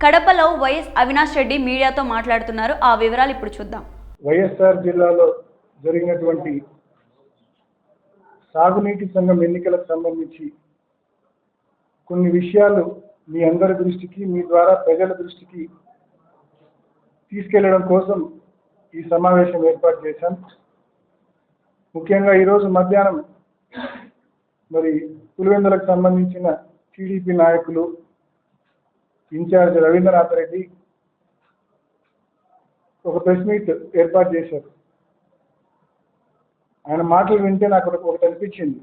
కడపలో వైఎస్ అవినాష్ రెడ్డి మీడియాతో మాట్లాడుతున్నారు. ఆ వివరాలు ఇప్పుడు చూద్దాం. వైఎస్ఆర్ జిల్లాలో జరిగినటువంటి సాగునీటి సంఘం ఎన్నికలకు సంబంధించి కొన్ని విషయాలు మీ అందరి దృష్టికి మీ ద్వారా ప్రజల దృష్టికి తీసుకెళ్ళడం కోసం ఈ సమావేశం ఏర్పాటు చేశాం. ముఖ్యంగా ఈరోజు మధ్యాహ్నం మరి పులివెందులకు సంబంధించిన టీడీపీ నాయకులు ఇన్ఛార్జ్ రవీంద్రనాథ్ రెడ్డి ఒక ప్రెస్ మీట్ ఏర్పాటు చేశారు. ఆయన మాటలు వింటే నాకు ఒకటి అనిపించింది.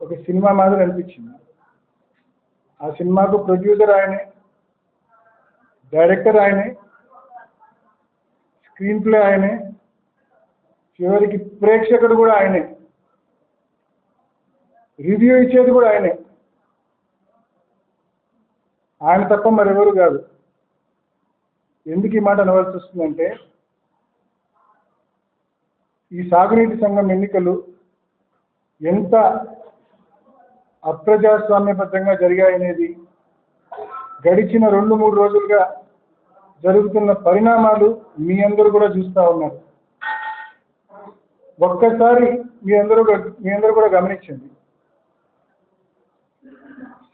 ఒక సినిమా మాదిరి అనిపించింది. ఆ సినిమాకు ప్రొడ్యూసర్ ఆయనే డైరెక్టర్ ఆయనే స్క్రీన్ ప్లే ఆయనే చివరికి ప్రేక్షకుడు కూడా ఆయనే రివ్యూ ఇచ్చేది కూడా ఆయనే. ఆయన తప్ప మరెవరు కాదు. ఎందుకు ఈ మాట అనవలసి వస్తుందంటే ఈ సాగునీటి సంఘం ఎన్నికలు ఎంత అప్రజాస్వామ్యబద్ధంగా జరిగాయనేది గడిచిన రెండు మూడు రోజులుగా జరుగుతున్న పరిణామాలు మీ అందరూ కూడా చూస్తూ ఉన్నారు. ఒక్కసారి మీ అందరూ కూడా- మీ అందరూ కూడా గమనించండి.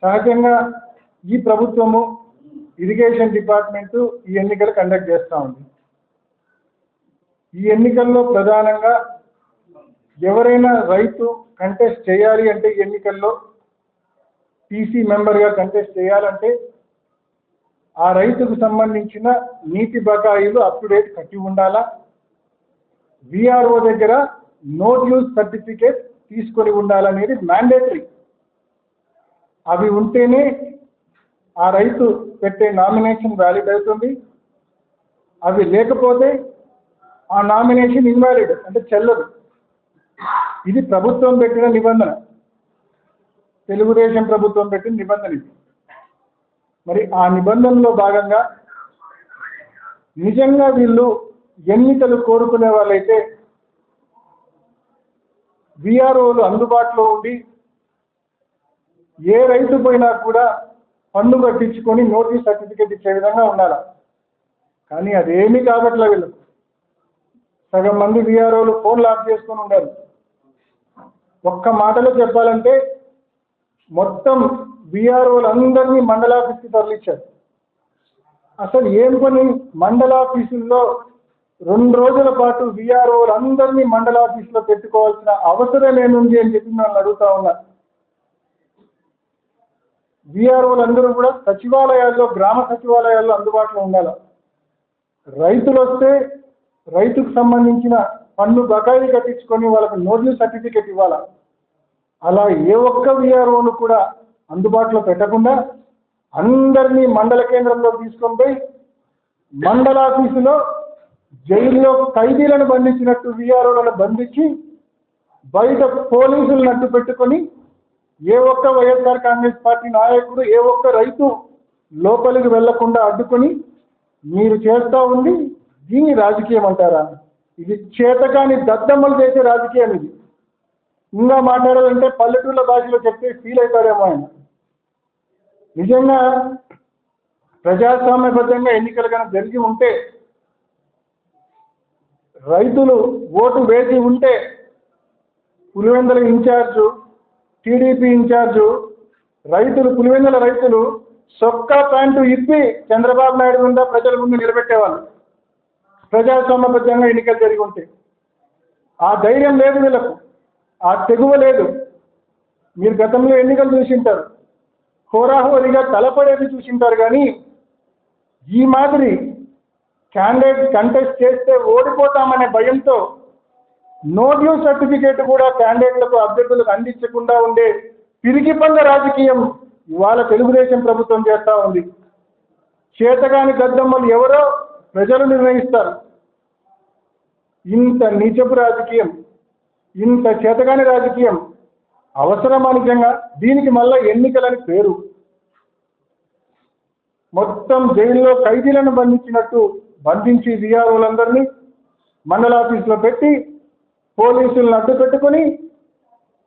సహజంగా ఈ ప్రభుత్వము ఇరిగేషన్ డిపార్ట్మెంట్ ఈ ఎన్నికలు కండక్ట్ చేస్తూ ఉంది. ఈ ఎన్నికల్లో ప్రధానంగా ఎవరైనా రైతు కంటెస్ట్ చేయాలి అంటే ఈ ఎన్నికల్లో టీసీ మెంబర్గా కంటెస్ట్ చేయాలంటే ఆ రైతుకు సంబంధించిన నీటి బకాయిలు అప్ టు డేట్ కట్టి ఉండాలా? విఆర్ఓ దగ్గర నో డ్యూస్ సర్టిఫికేట్ తీసుకొని ఉండాలనేది మ్యాండేటరీ అవి ఉంటేనే ఆ రైతు పెట్టే నామినేషన్ వ్యాలిడ్ అవుతుంది. అవి లేకపోతే ఆ నామినేషన్ ఇన్వాలిడ్ అంటే చెల్లదు. ఇది ప్రభుత్వం పెట్టిన నిబంధన. తెలుగుదేశం ప్రభుత్వం పెట్టిన నిబంధన ఇది. మరి ఆ నిబంధనలో భాగంగా నిజంగా వీళ్ళు ఎన్నికలు కోరుకునే వాళ్ళైతే విఆర్ఓలు అందుబాటులో ఉండి ఏ రైతు పోయినా కూడా పన్ను కట్టించుకొని నోటీస్ సర్టిఫికేట్ ఇచ్చే విధంగా ఉండాలి? కానీ అదేమీ కాబట్లే వీళ్ళకు. సగం మంది విఆర్ఓలు ఫోన్ లాక్ చేసుకొని ఉండాలి. ఒక్క మాటలో చెప్పాలంటే మొత్తం విఆర్ఓలు అందరినీ మండలాఫీస్కి తరలించారు. అసలు ఏం పని? మండలాఫీసుల్లో రెండు రోజుల పాటు విఆర్ఓలు అందరినీ మండలాఫీసులో పెట్టుకోవాల్సిన అవసరం ఏముంది అని చెప్పి నన్ను అడుగుతా ఉన్నారు విఆర్ఓలు అందరూ కూడా సచివాలయాల్లో గ్రామ సచివాలయాల్లో అందుబాటులో ఉండాలి. రైతులు వస్తే రైతుకు సంబంధించిన పన్ను బకాయిలు కట్టించుకొని వాళ్ళకి నోటీస్ సర్టిఫికేట్ ఇవ్వాలి? అలా ఏ ఒక్క విఆర్ఓను కూడా అందుబాటులో పెట్టకుండా అందరినీ మండల కేంద్రంలో తీసుకొని పోయి మండల ఆఫీసులో జైల్లో ఖైదీలను బంధించినట్టు విఆర్ఓలను బంధించి బయట పోలీసులు నట్టు పెట్టుకొని ఏ ఒక్క వైఎస్ఆర్ కాంగ్రెస్ పార్టీ నాయకుడు ఏ ఒక్క రైతు లోపలికి వెళ్ళకుండా అడ్డుకొని మీరు చేస్తా ఉంది దీన్ని రాజకీయం అంటారా? ఇది చేతకాని దద్దమ్మలు చేసే రాజకీయం ఇది. ఇంకా మాట్లాడాలంటే పల్లెటూళ్ళ భాషలో చెప్తే ఫీల్ అవుతారేమో ఆయన. నిజంగా ప్రజాస్వామ్యబద్ధంగా ఎన్నికలు కనుక జరిగి ఉంటే రైతులు ఓటు వేసి ఉంటే పులివెందుల ఇన్ఛార్జు టీడీపీ ఇన్ఛార్జు రైతులు పులివెందుల రైతులు సొక్కా ప్యాంటు ఇప్పి చంద్రబాబు నాయుడు గుండా ప్రజల ముందు నిలబెట్టేవాళ్ళు. ప్రజాస్వామ్యబద్ధంగా ఎన్నికలు జరిగి ఉంటే. ఆ ధైర్యం లేదు వీళ్ళకు. ఆ తెగువ లేదు. మీరు గతంలో ఎన్నికలు చూసింటారు. హోరాహోరీగా తలపడేది చూసింటారు కానీ ఈ మాదిరి క్యాండిడేట్ కంటెస్ట్ చేస్తే ఓడిపోతామనే భయంతో నో డ్యూ సర్టిఫికేట్ కూడా క్యాండిడేట్లకు అభ్యర్థులకు అందించకుండా ఉండే పిరికి పంద రాజకీయం ఇవాళ తెలుగుదేశం ప్రభుత్వం చేస్తూ ఉంది. చేతగాని గద్దమ్మలు ఎవరో ప్రజలు నిర్ణయిస్తారు. ఇంత నీచపు రాజకీయం ఇంత చేతగాని రాజకీయం అవసరమా నిజంగా దీనికి మళ్ళా ఎన్నికలని పేరు. మొత్తం జైల్లో ఖైదీలను బంధించినట్టు బంధించి విఆర్ఓలందరినీ మండలాఫీసులో పెట్టి పోలీసులను అడ్డు పెట్టుకొని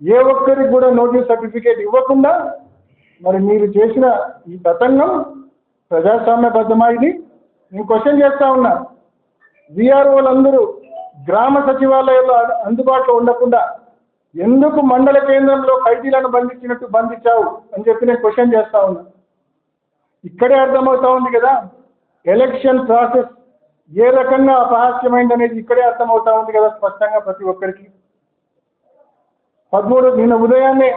ఏ ఒక్కరికి కూడా నోటీస్ సర్టిఫికేట్ ఇవ్వకుండా మరి మీరు చేసిన ఈ తతంగం ప్రజాస్వామ్యబద్ధమా ఇది నేను క్వశ్చన్ చేస్తా ఉన్నా. విఆర్ఓలందరూ గ్రామ సచివాలయంలో అందుబాటులో ఉండకుండా ఎందుకు మండల కేంద్రంలో ఖైదీలను బంధించినట్టు బంధించావు అని చెప్పి నేను క్వశ్చన్ చేస్తా ఉన్నా. ఇక్కడే అర్థమవుతా ఉంది కదా. ఎలక్షన్ ప్రాసెస్ ఏ రకంగా అపహాస్యమైంది అనేది ఇక్కడే అర్థమవుతా ఉంది కదా స్పష్టంగా ప్రతి ఒక్కరికి. పదమూడు నిన్న ఉదయాన్నే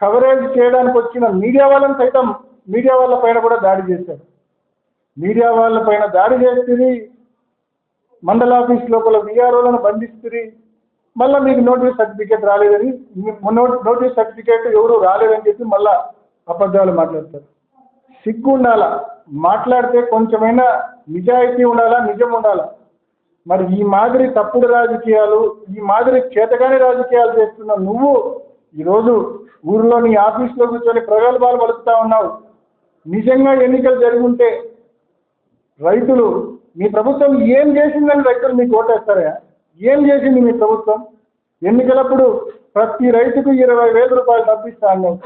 కవరేజ్ చేయడానికి వచ్చిన మీడియా వాళ్ళని సైతం మీడియా వాళ్ళ పైన కూడా దాడి చేశారు. మీడియా వాళ్ళ పైన దాడి చేస్తుంది మండల ఆఫీస్ లోపల విఆర్ఓలను బంధిస్తుంది మళ్ళీ మీకు నోటీస్ సర్టిఫికేట్ రాలేదని నోటీస్ సర్టిఫికేట్ ఎవరు రాలేదని చెప్పి మళ్ళా అబద్ధాలు మాట్లాడతారు. సిగ్గు ఉండాలా మాట్లాడితే కొంచెమైనా నిజాయితీ ఉండాలా? నిజం ఉండాలా? మరి ఈ మాదిరి తప్పుడు రాజకీయాలు ఈ మాదిరి చేతగాని రాజకీయాలు చేస్తున్న నువ్వు ఈరోజు ఊరిలో నీ ఆఫీస్లో కూర్చొని ప్రగల్భాలు పలుకుతా ఉన్నావు. నిజంగా ఎన్నికలు జరుగుంటే ఉంటే రైతులు మీ ప్రభుత్వం ఏం చేసిందని రైతులు మీకు ఓటేస్తారా? ఏం చేసింది మీ ప్రభుత్వం? ఎన్నికలప్పుడు ప్రతి రైతుకు ఇరవై వేల రూపాయలు డబ్బిస్తా అన్నావు.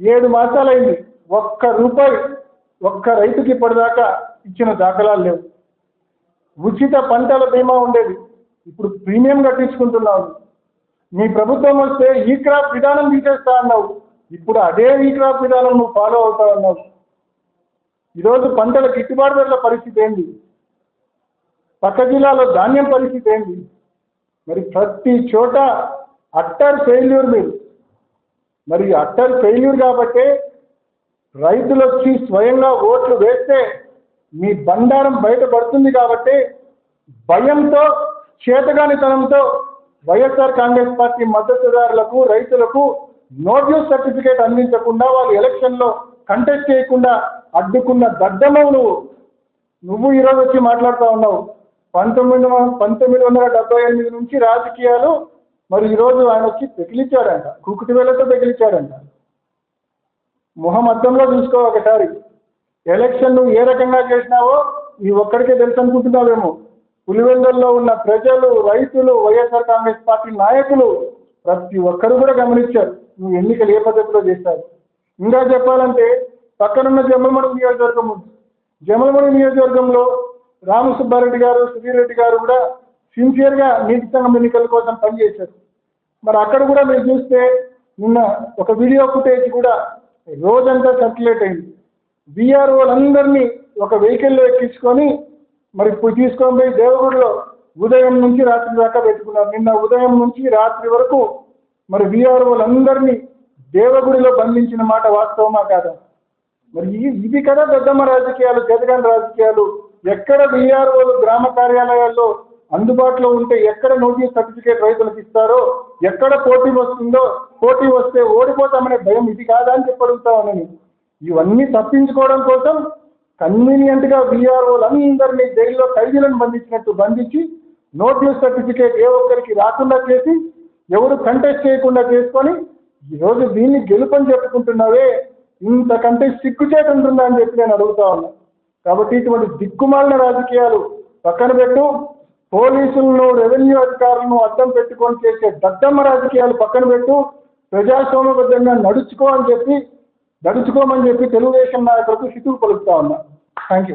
ఏడు మాసాలైంది. ఒక్క రూపాయి ఒక్క రైతుకి ఇప్పటిదాకా ఇచ్చిన దాఖలాలు లేవు. ఉచిత పంటల బీమా ఉండేది. ఇప్పుడు ప్రీమియం కట్టించుకుంటున్నావు. మీ ప్రభుత్వం వస్తే ఈ క్రాప్ విధానం తీసేస్తా అన్నావు. ఇప్పుడు అదే ఈ క్రాప్ విధానం నువ్వు ఫాలో అవుతా అన్నావు. ఈరోజు పంటల గిట్టుబాటు ధరల పరిస్థితి ఏంది? పక్క జిల్లాలో ధాన్యం పరిస్థితి ఏంది? మరి ప్రతి చోట అట్టర్ ఫెయిల్యూర్ మీరు. మరి అట్టర్ ఫెయిల్యూర్ కాబట్టే రైతులు వచ్చి స్వయంగా ఓట్లు వేస్తే మీ బండారం బయటపడుతుంది కాబట్టి భయంతో చేతగానితనంతో వైఎస్ఆర్ కాంగ్రెస్ పార్టీ మద్దతుదారులకు రైతులకు నో సర్టిఫికేట్ అందించకుండా వాళ్ళు ఎలక్షన్లో కంటెస్ట్ చేయకుండా అడ్డుకున్న దద్దమవు నువ్వు. నువ్వు ఈరోజు వచ్చి మాట్లాడుతూ ఉన్నావు. పంతొమ్మిది పంతొమ్మిది వందల డెబ్బై ఎనిమిది నుంచి రాజకీయాలు మరి ఈరోజు ఆయన వచ్చి పెకిలిచ్చాడంట కుకుటి వేలతో పెకిలిచ్చాడంట మొహం అద్దంలో చూసుకో ఒకసారి. ఎలక్షన్ నువ్వు ఏ రకంగా చేసినావో ఈ ఒక్కడికే తెలుసు అనుకుంటున్నావేమో. పులివెందుల్లో ఉన్న ప్రజలు రైతులు వైఎస్ఆర్ కాంగ్రెస్ పార్టీ నాయకులు ప్రతి ఒక్కరు కూడా గమనించారు. నువ్వు ఎన్నికలు ఏ పద్ధతిలో చేశావు? ఇంకా చెప్పాలంటే పక్కనున్న జమ్మలమణి నియోజకవర్గం ఉంది. జమ్మలమడు నియోజకవర్గంలో రామసుబ్బారెడ్డి గారు సుధీర్ రెడ్డి గారు కూడా సిన్సియర్గా నీతి సంఘం ఎన్నికల కోసం పనిచేశారు. మరి అక్కడ కూడా మీరు చూస్తే నిన్న ఒక వీడియో ఫుటేజ్ కూడా రోజంతా సర్క్యులేట్ అయింది. బీఆర్ఓలందరినీ ఒక వెహికల్లో ఎక్కించుకొని మరి ఇప్పుడు తీసుకొని పోయి దేవగుడిలో ఉదయం నుంచి రాత్రి దాకా పెట్టుకున్నారు. నిన్న ఉదయం నుంచి రాత్రి వరకు మరి బీఆర్ఓలందరినీ దేవగుడిలో బంధించిన మాట వాస్తవమా కాదా? మరి ఇది కదా పెద్దమ్మ రాజకీయాలు జగన్ రాజకీయాలు. ఎక్కడ బీఆర్ఓలు గ్రామ కార్యాలయాల్లో అందుబాటులో ఉంటే ఎక్కడ నోటీస్ సర్టిఫికేట్ రైతులకు ఇస్తారో ఎక్కడ పోటీ వస్తుందో పోటీ వస్తే ఓడిపోతామనే భయం ఇది కాదా అని చెప్పి ఇవన్నీ తప్పించుకోవడం కోసం కన్వీనియంట్గా బీఆర్ఓలు అందరినీ జైల్లో ఖైదీలను బంధించినట్టు బంధించి నోటీస్ సర్టిఫికేట్ ఏ ఒక్కరికి రాకుండా చేసి ఎవరు కంటెస్ట్ చేయకుండా చేసుకొని ఈరోజు దీన్ని గెలుపని చెప్పుకుంటున్నావే ఇంతకంటే సిక్కు ఉంటుందా అని చెప్పి నేను అడుగుతా ఉన్నా. కాబట్టి ఇటువంటి దిక్కుమాలిన రాజకీయాలు పక్కన పెట్టు. పోలీసులను రెవెన్యూ అధికారులను అడ్డం పెట్టుకొని చేసే దద్దమ్మ రాజకీయాలు పక్కన పెట్టు ప్రజాస్వామ్యబద్ధంగా నడుచుకో అని చెప్పి నడుచుకోమని చెప్పి తెలుగుదేశం నాయకులకు సిటీలు పలుకుతా ఉన్నా. Thank you